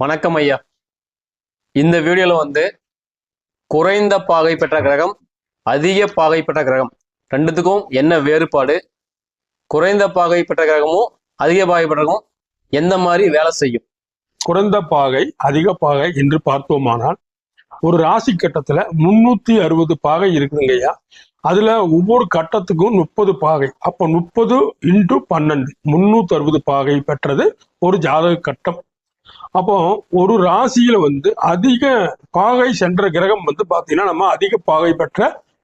வணக்கம் ஐயா. இந்த வீடியோல வந்து குறைந்த பாகை பெற்ற கிரகம் அதிக பாகை பெற்ற கிரகம் ரெண்டுத்துக்கும் என்ன வேறுபாடு? குறைந்த பாகை பெற்ற கிரகமும் அதிக பாகை பெற்ற கிரகமும் எந்த மாதிரி வேலை செய்யும்? குறைந்த பாகை அதிக பாகை என்று பார்த்தோமானால் ஒரு ராசி கட்டத்துல முன்னூத்தி அறுபது பாகை இருக்குதுங்கய்யா அதுல ஒவ்வொரு கட்டத்துக்கும் முப்பது பாகை. அப்ப முப்பது இன்ட்டு பன்னெண்டு முன்னூத்தி அறுபது பாகை பெற்றது ஒரு ஜாதக கட்டம். அப்போ ஒரு ராசியில வந்து அதிக பாகை சென்ற கிரகம் வந்து பாத்தீங்கன்னா நம்ம அதிக பாகை பெற்ற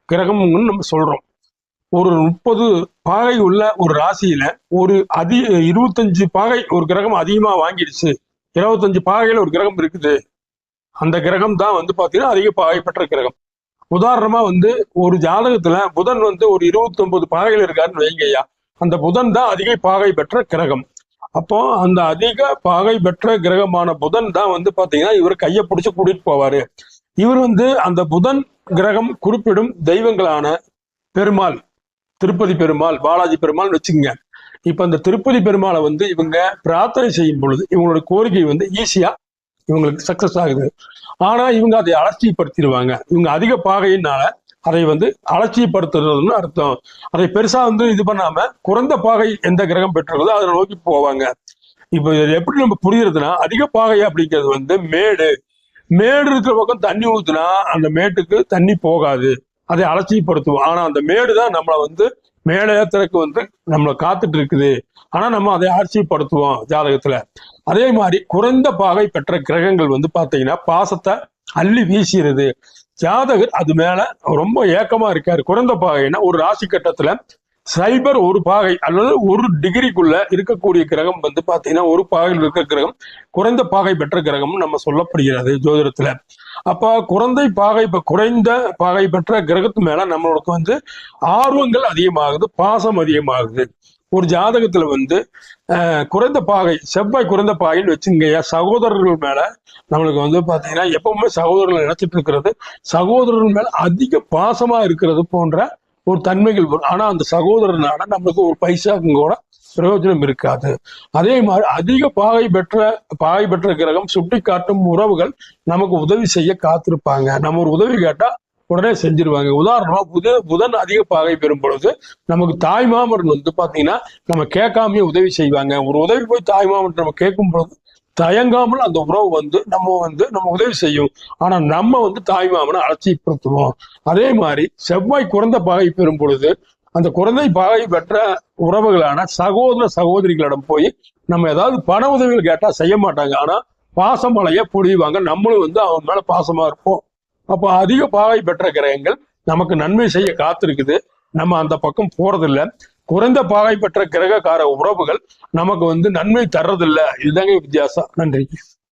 கிரகம்னு நம்ம சொல்றோம். ஒரு முப்பது பாகை உள்ள ஒரு ராசியில ஒரு அதி இருபத்தஞ்சு பாகை ஒரு கிரகம் அதிகமா வாங்கிடுச்சு. இருபத்தஞ்சு பாகையில ஒரு கிரகம் இருக்குது. அந்த கிரகம் தான் வந்து பாத்தீங்கன்னா அதிக பாகை பெற்ற கிரகம். உதாரணமா வந்து ஒரு ஜாதகத்துல புதன் வந்து ஒரு இருபத்தி ஒன்பது பாகையில் இருக்காருன்னு வைங்கய்யா அந்த புதன் தான் அதிக பாகை பெற்ற கிரகம். அப்போ அந்த அதிக பாகை பெற்ற கிரகமான புதன் தான் வந்து பாத்தீங்கன்னா இவர் கையை பிடிச்சு கூட்டிட்டு போவாரு. இவர் வந்து அந்த புதன் கிரகம் குறிப்பிடும் தெய்வங்களான பெருமாள் திருப்பதி பெருமாள் பாலாஜி பெருமாள் வச்சுக்கோங்க. இப்ப அந்த திருப்பதி பெருமாளை வந்து இவங்க பிரார்த்தனை செய்யும் பொழுது இவங்களோட கோரிக்கை வந்து ஈஸியா இவங்களுக்கு சக்சஸ் ஆகுது. ஆனா இவங்க அதை அலட்சியப்படுத்திடுவாங்க. இவங்க அதிக பாகையினால அதை வந்து அலட்சியப்படுத்துறதுன்னு அர்த்தம். அதை பெருசா வந்து இது பண்ணாம குறைந்த பாகை எந்த கிரகம் பெற்றுள்ளதோ அதை நோக்கி போவாங்க. இப்போ இது எப்படி நம்ம புரியுறதுன்னா அதிக பாகை அப்படிங்கிறது வந்து மேடு. மேடு இருக்கிற பக்கம் தண்ணி ஊத்துனா அந்த மேட்டுக்கு தண்ணி போகாது. அதை அலட்சியப்படுத்துவோம். ஆனா அந்த மேடு தான் நம்மளை வந்து மேலே ஏத்துறதுக்கு வந்து நம்மளை காத்துட்டு இருக்குது ஆனா நம்ம அதை அலட்சியப்படுத்துவோம் ஜாதகத்துல. அதே மாதிரி குறைந்த பாகை பெற்ற கிரகங்கள் வந்து பாத்தீங்கன்னா பாசத்தை அள்ளி வீசிடுது ஜாதகர் அது மேல ரொம்ப ஏக்கமா இருக்காரு. குறைந்த பாகைன்னா ஒரு ராசி கட்டத்துல சைபர் ஒரு பாகை அல்லது ஒரு டிகிரிக்குள்ள இருக்கக்கூடிய கிரகம் வந்து பாத்தீங்கன்னா ஒரு பாகையில் இருக்கிற கிரகம் குறைந்த பாகை பெற்ற கிரகம் நம்ம சொல்லப்படுகிறது ஜோதிடத்துல. அப்ப குறைந்த பாகை குறைந்த பாகை பெற்ற கிரகத்து மேல நம்மளுக்கு வந்து ஆர்வங்கள் அதிகமாகுது பாசம் அதிகமாகுது. ஒரு ஜாதகத்துல வந்து குறைந்த பாகை செவ்வாய் குறைந்த பாகைன்னு வச்சுங்கய்யா சகோதரர்கள் மேல நம்மளுக்கு வந்து பாத்தீங்கன்னா எப்பவுமே சகோதரர்கள் நினைச்சிட்டு இருக்கிறது. சகோதரர்கள் மேல அதிக பாசமா இருக்கிறது போன்ற ஒரு தன்மைகள் வரும். ஆனா அந்த சகோதரனால நம்மளுக்கு ஒரு பைசாக்கும் கூட பிரயோஜனம் இருக்காது. அதே மாதிரி அதிக பாகை பெற்ற பாகை பெற்ற கிரகம் சுட்டி காட்டும் உறவுகள் நமக்கு உதவி செய்ய காத்திருப்பாங்க. நம்ம ஒரு உதவி கேட்டா உடனே செஞ்சிருவாங்க. உதாரணமா புத புதன் அதிக பாகை பெறும் பொழுது நமக்கு தாய்மாமன் வந்து பாத்தீங்கன்னா நம்ம கேட்காமயே உதவி செய்வாங்க. ஒரு உதவி போய் தாய்மாமன் நம்ம கேட்கும் பொழுது தயங்காமல் அந்த உறவு வந்து நம்ம வந்து நம்ம உதவி செய்யும். ஆனா நம்ம வந்து தாய்மாமனை அலட்சியப்படுத்துவோம். அதே மாதிரி செவ்வாய் குறைந்த பாகை பெறும் பொழுது அந்த குழந்தை பாகை பெற்ற உறவுகளான சகோதர சகோதரிகளிடம் போய் நம்ம ஏதாவது பண உதவிகள் கேட்டா செய்ய மாட்டாங்க. ஆனா பாசமலைய பொழிவாங்க நம்மளும் வந்து அவங்க மேல பாசமா இருப்போம். அப்போ அதிக பாவை பெற்ற கிரகங்கள் நமக்கு நன்மை செய்ய காத்திருக்குது. நம்ம அந்த பக்கம் போறதில்ல. குறைந்த பாவை பெற்ற கிரகக்கார உறவுகள் நமக்கு வந்து நன்மை தர்றதில்லை. இதுதாங்க வித்தியாசம். நன்றி.